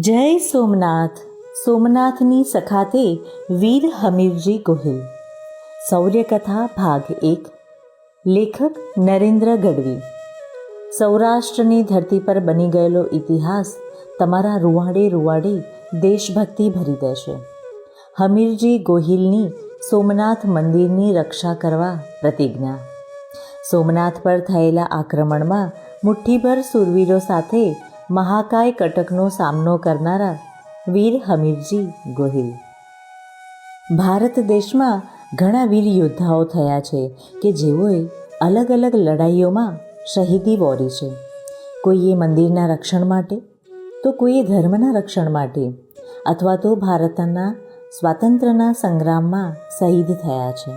જય સોમનાથ. સોમનાથની સખાતે વીર હમીરજી ગોહિલ. શૌર્યકથા ભાગ એક. લેખક નરેન્દ્ર ગઢવી. સૌરાષ્ટ્રની ધરતી પર બની ગયેલો ઇતિહાસ તમારા રૂવાડે રૂવાડે દેશભક્તિ ભરી દેશે. હમીરજી ગોહિલની સોમનાથ મંદિરની રક્ષા કરવા પ્રતિજ્ઞા. સોમનાથ પર થયેલા આક્રમણમાં મુઠ્ઠીભર સુરવીરો સાથે મહાકાય કટકનો સામનો કરનારા વીર હમીરજી ગોહિલ. ભારત દેશમાં ઘણા વીર યોદ્ધાઓ થયા છે કે જેઓએ અલગ અલગ લડાઈઓમાં શહીદી વોરી છે. કોઈએ મંદિરના રક્ષણ માટે, તો કોઈએ ધર્મના રક્ષણ માટે અથવા તો ભારતના સ્વાતંત્ર્યના સંગ્રામમાં શહીદ થયા છે.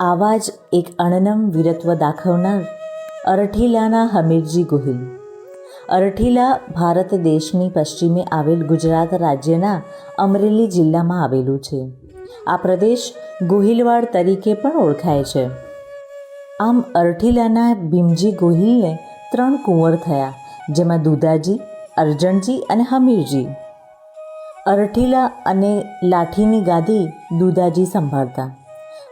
આવા જ એક અણનમ વીરત્વ દાખવનાર અરઠીલાના હમીરજી ગોહિલ. અરઠીલા ભારત દેશની પશ્ચિમે આવેલ ગુજરાત રાજ્યના અમરેલી જિલ્લામાં આવેલું છે. આ પ્રદેશ ગોહિલવાડ તરીકે પણ ઓળખાય છે. આમ અરઠીલાના ભીમજી ગોહિલને ત્રણ કુંવર થયા, જેમાં દુદાજી અરજણજી અને હમીરજી. અરઠીલા અને લાઠીની ગાદી દુદાજી સંભાળતા.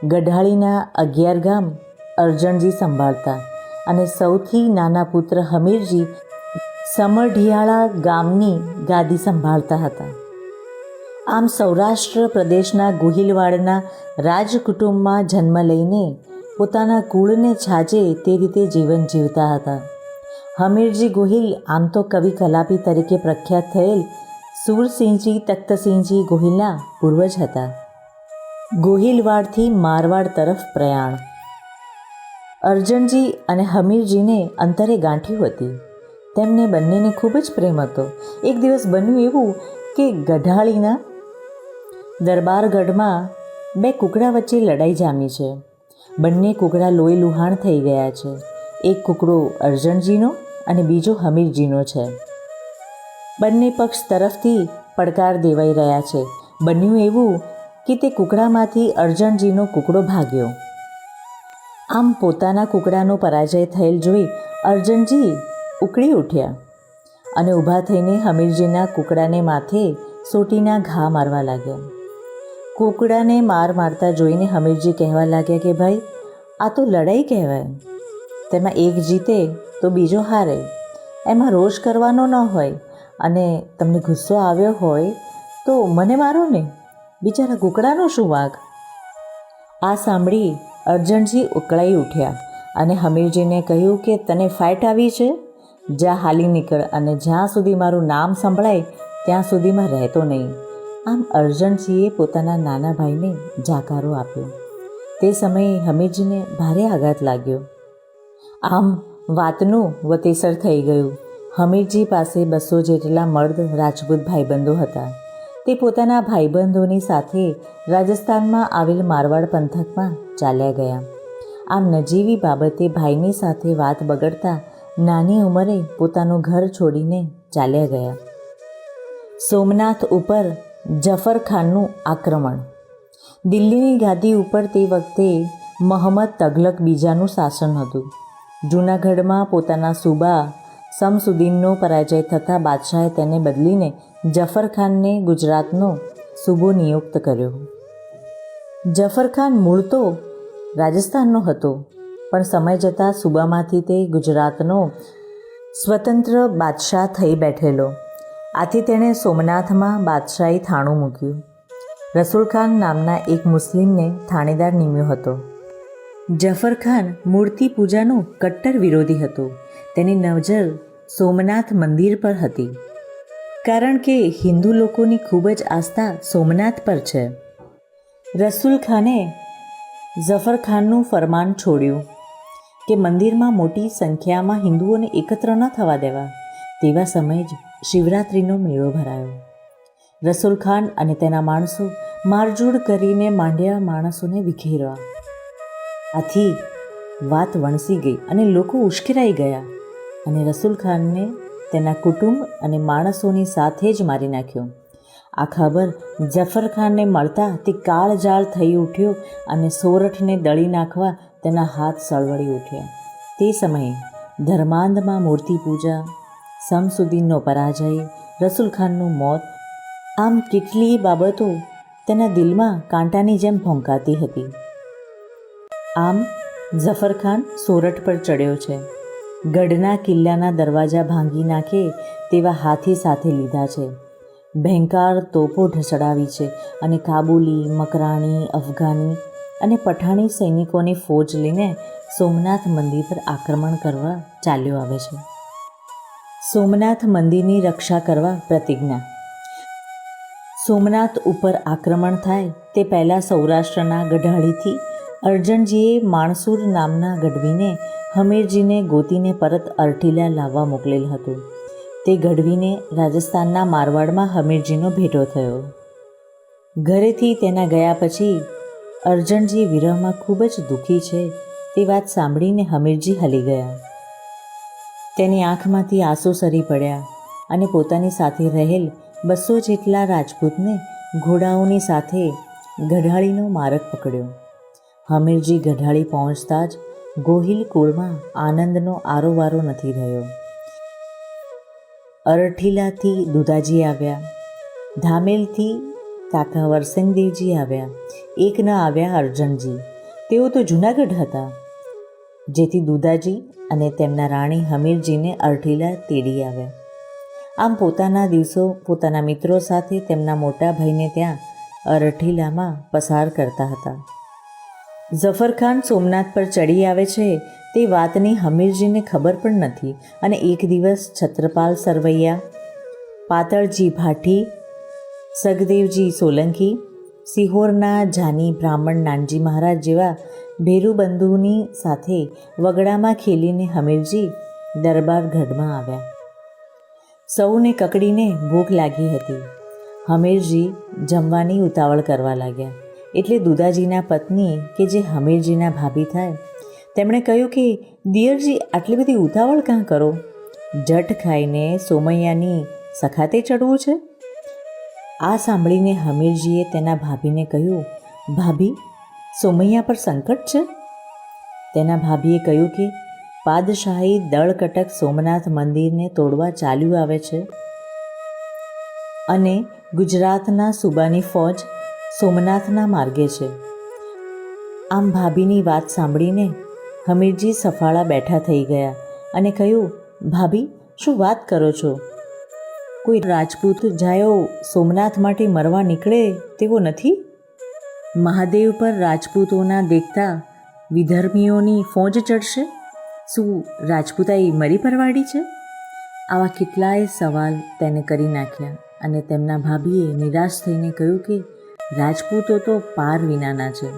ગઢાળીના અગિયાર ગામ અરજણજી સંભાળતા અને સૌથી નાના પુત્ર હમીરજી સમઢિયાળા ગામની ગાદી સંભાળતા હતા. આમ સૌરાષ્ટ્ર પ્રદેશના ગોહિલવાડના રાજકુટુંબમાં જન્મ લઈને પોતાના કુળને છાજે તે રીતે જીવન જીવતા હતા. હમીરજી ગોહિલ આમ તો કવિ કલાપી તરીકે પ્રખ્યાત થયેલ સુરસિંહજી, તખ્તસિંહજી ગોહિલના પૂર્વજ હતા. ગોહિલવાડથી મારવાડ તરફ પ્રયાણ. અર્જનજી અને હમીરજીને અંતરે ગાંઠ્યું હતી. તેમને બંનેને ખૂબ જ પ્રેમ હતો. એક દિવસ બન્યું એવું કે ગઢાળીના દરબારગઢમાં બે કુકડા વચ્ચે લડાઈ જામી છે. બંને કુકડા લોહી લુહાણ થઈ ગયા છે. એક કુકડો અર્જણજીનો અને બીજો હમીરજીનો છે. બંને પક્ષ તરફથી પડકાર દેવાઈ રહ્યા છે. બન્યું એવું કે તે કુકડામાંથી અર્જણજીનો કુકડો ભાગ્યો. આમ પોતાના કુકડાનો પરાજય થયેલ જોઈ અર્જણજી ઉકળી ઉઠ્યા અને ઊભા થઈને હમીરજીના કુકડાને માથે સોટીના ઘા મારવા લાગ્યા. કુકડાને માર મારતા જોઈને હમીરજી કહેવા લાગ્યા કે, ભાઈ, આ તો લડાઈ કહેવાય. તેમાં એક જીતે તો બીજો હારે. એમાં રોષ કરવાનો ન હોય અને તમને ગુસ્સો આવ્યો હોય તો મને મારો ને. બિચારા કુકડાનો શું વાઘ? આ સાંભળી અર્જનજી ઉકળાઈ ઉઠ્યા અને હમીરજીને કહ્યું કે, તને ફાઇટ આવી છે? જ્યાં હાલી નીકળ અને જ્યાં સુધી મારું નામ સંભળાય, ત્યાં સુધીમાં રહેતો નહીં. આમ અર્જનસિંહે પોતાના નાના ભાઈને જાકારો આપ્યો. તે સમયે હમીરજીને ભારે આઘાત લાગ્યો. આમ વાતનું વતેસર થઈ ગયું. હમીરજી પાસે બસો જેટલા મર્દ રાજપૂત ભાઈબંધો હતા. તે પોતાના ભાઈબંધોની સાથે રાજસ્થાનમાં આવેલ મારવાડ પંથકમાં ચાલ્યા ગયા. આમ નજીવી બાબતે ભાઈની સાથે વાત બગડતા નાની ઉંમરે પોતાનું ઘર છોડીને ચાલ્યા ગયા. સોમનાથ ઉપર જફર ખાનનું આક્રમણ. દિલ્હીની ગાદી ઉપર તે વખતે મહંમદ તગલક બીજાનું શાસન હતું. જૂનાગઢમાં પોતાના સુબા સમસુદ્દીનનો પરાજય થતાં બાદશાહે તેને બદલીને જફર ખાનને ગુજરાતનો સુબો નિયુક્ત કર્યો. જફર ખાન મૂળ તો રાજસ્થાનનો હતો. પણ સમય જતાં સુબામાંથી તે ગુજરાતનો સ્વતંત્ર બાદશાહ થઈ બેઠેલો. આથી તેણે સોમનાથમાં બાદશાહી થાણું મૂક્યું. રસુલખાન નામના એક મુસ્લિમને થાણેદાર નિમ્યો હતો. જફર ખાન મૂર્તિ પૂજાનો કટ્ટર વિરોધી હતો. તેની નજર સોમનાથ મંદિર પર હતી. કારણ કે હિન્દુ લોકોની ખૂબ જ આસ્થા સોમનાથ પર છે. રસુલ ખાને ઝફરખાનનું ફરમાન છોડ્યું. કે મંદિરમાં મોટી સંખ્યામાં હિન્દુઓને એકત્ર ન થવા દેવા, તેવા સમયે જ શિવરાત્રિનો મેળો ભરાયો. રસુલ ખાન અને તેના માણસો મારજોડ કરીને માંડ્યા માણસોને વિખેરવા. આથી વાત વણસી ગઈ અને લોકો ઉશ્કેરાઈ ગયા અને રસુલ ખાનને તેના કુટુંબ અને માણસોની સાથે જ મારી નાખ્યો. આ ખબર જફર ખાનને મળતા તે કાળજાળ થઈ ઉઠ્યો અને સોરઠને દળી નાખવા તેના હાથ સળવળી ઉઠ્યા તે સમયે ધર્માંધમાં મૂર્તિ પૂજા સમસુદ્દીનનો પરાજય, રસુલ ખાનનું મોત, આમ કેટલીય બાબતો તેના દિલમાં કાંટાની જેમ ભોંકાતી હતી. આમ ઝફરખાન સોરઠ પર ચડ્યો છે. ગઢના કિલ્લાના દરવાજા ભાંગી નાખે તેવા હાથી સાથે લીધા છે. ભયંકર તોપો ઢસડાવી છે અને કાબુલી, મકરાણી, અફઘાની અને પઠાણી સૈનિકોની ફોજ લઈને સોમનાથ મંદિર પર આક્રમણ કરવા ચાલ્યો આવે છે. સોમનાથ મંદિરની રક્ષા કરવા પ્રતિજ્ઞા. સોમનાથ ઉપર આક્રમણ થાય તે પહેલાં સૌરાષ્ટ્રના ગઢાળીથી અર્જણજીએ માણસુર નામના ગઢવીને હમીરજીને ગોતીને પરત અરટીલા લાવવા મોકલેલ હતું. તે ગઢવીને રાજસ્થાનના મારવાડમાં હમીરજીનો ભેટો થયો. ઘરેથી તેના ગયા પછી અર્જણજી વિરહમાં ખૂબ જ દુઃખી છે. તે વાત સાંભળીને હમીરજી હલી ગયા. તેની આંખમાંથી આંસુ સરી પડ્યા અને પોતાની સાથે રહેલ બસો જેટલા રાજપૂતને ઘોડાઓની સાથે ગઢાળીનો માર્ગ પકડ્યો. હમીરજી ગઢાળી પહોંચતા જ ગોહિલ કુળમાં આનંદનો આરોવારો નથી રહ્યો. અરઠીલાથી દુધાજી આવ્યા. ધામેલથી કાકા વરસંગદેવજી આવ્યા. એક ન આવ્યા અર્જણજી તેઓ તો જૂનાગઢ હતા. જેથી દુદાજી અને તેમના રાણી હમીરજીને અરઠીલા તેડી આવ્યા. આમ પોતાના દિવસો પોતાના મિત્રો સાથે તેમના મોટા ભાઈને ત્યાં અરઠીલામાં પસાર કરતા હતા. ઝફરખાન સોમનાથ પર ચડી આવે છે તે વાતની હમીરજીને ખબર પણ નથી. અને એક દિવસ છત્રપાલ સરવૈયા, પાતળજી ભાટી સગદેવજી સોલંકી, સિહોરના જાની બ્રાહ્મણ નાનજી મહારાજ જેવા ભેરુબંધુની સાથે વગડામાં ખેલીને હમીરજી દરબાર ગઢમાં આવ્યા. સૌને કકડીને ભૂખ લાગી હતી. હમીરજી જમવાની ઉતાવળ કરવા લાગ્યા. એટલે દુદાજીના પત્ની કે જે હમીરજીના ભાભી થાય, તેમણે કહ્યું કે, દિયરજી, આટલી બધી ઉતાવળ કાં કરો? જટ ખાઈને સોમૈયાની સખાતે ચડવું છે? આ સાંભળીને હમીરજીએ તેના ભાભીને કહ્યું, ભાભી, સોમૈયા પર સંકટ છે? તેના ભાભીએ કહ્યું કે, પાદશાહી દળકટક સોમનાથ મંદિરને તોડવા ચાલ્યું આવે છે અને ગુજરાતના સુબાની ફોજ સોમનાથના માર્ગે છે. આમ ભાભીની વાત સાંભળીને હમીરજી સફાળા બેઠા થઈ ગયા અને કહ્યું, ભાભી, શું વાત કરો છો? કોઈ રાજપૂત જાયો સોમનાથ માટે મરવા નીકળે તેવો નથી? મહાદેવ પર રાજપૂતોના દેખતા વિધર્મીઓની ફોજ ચડશે? શું રાજપૂતાઈ મરી પરવાડી છે? આવા કેટલાય સવાલ તેને કરી નાખ્યા અને તેમના ભાભીએ નિરાશ થઈને કહ્યું કે રાજપૂતો તો પાર વિનાના છે,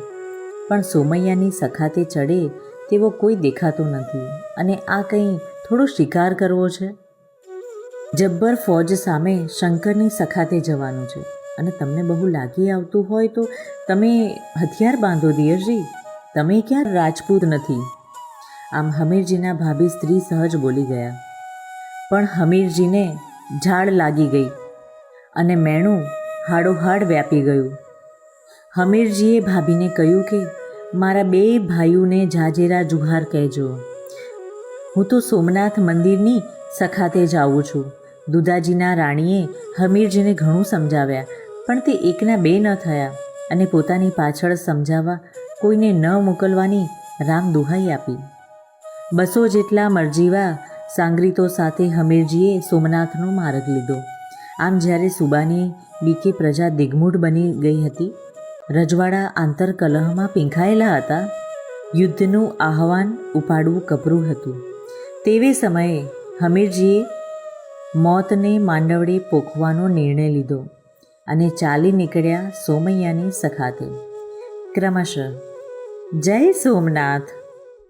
પણ સોમૈયાની સખાતે ચડે તેવો કોઈ દેખાતો નથી અને આ કંઈ થોડો શિકાર કરવો છે? જબ્બર ફોજ સામે શંકરની સખાતે જવાનું છે. અને તમને બહુ લાગી આવતું હોય તો તમે હથિયાર બાંધો દિયરજી. તમે ક્યાં રાજપૂત નથી? આમ હમીરજીના ભાભી સ્ત્રી સહજ બોલી ગયા. પણ હમીરજીને ઝાડ લાગી ગઈ અને મેણું હાડોહાડ વ્યાપી ગયું. હમીરજીએ ભાભીને કહ્યું કે, મારા બે ભાઈઓને જાજેરા જુહાર કહેજો. હું તો સોમનાથ મંદિરની સખાતે જાઉં છું. દુદાજીના રાણીએ હમીરજીને ઘણું સમજાવ્યા, પણ તે એકના બે ન થયા અને પોતાની પાછળ સમજાવવા કોઈને ન મોકલવાની રામ દુહાઈ આપી. બસો જેટલા મરજીવા સાંગરીતો સાથે હમીરજીએ સોમનાથનો માર્ગ લીધો. આમ જ્યારે સુબાની બીકે પ્રજા દિગ્મૂઢ બની ગઈ હતી, રજવાડા આંતરકલહમાં પીંખાયેલા હતા, યુદ્ધનું આહવાન ઉપાડવું કપરું હતું. તેવી સમયે હમીરજીએ મોતને માંડવડે પોખવાનો નિર્ણય લીધો અને ચાલી નીકળ્યા સોમૈયાની સખાતે. ક્રમશઃ જય સોમનાથ.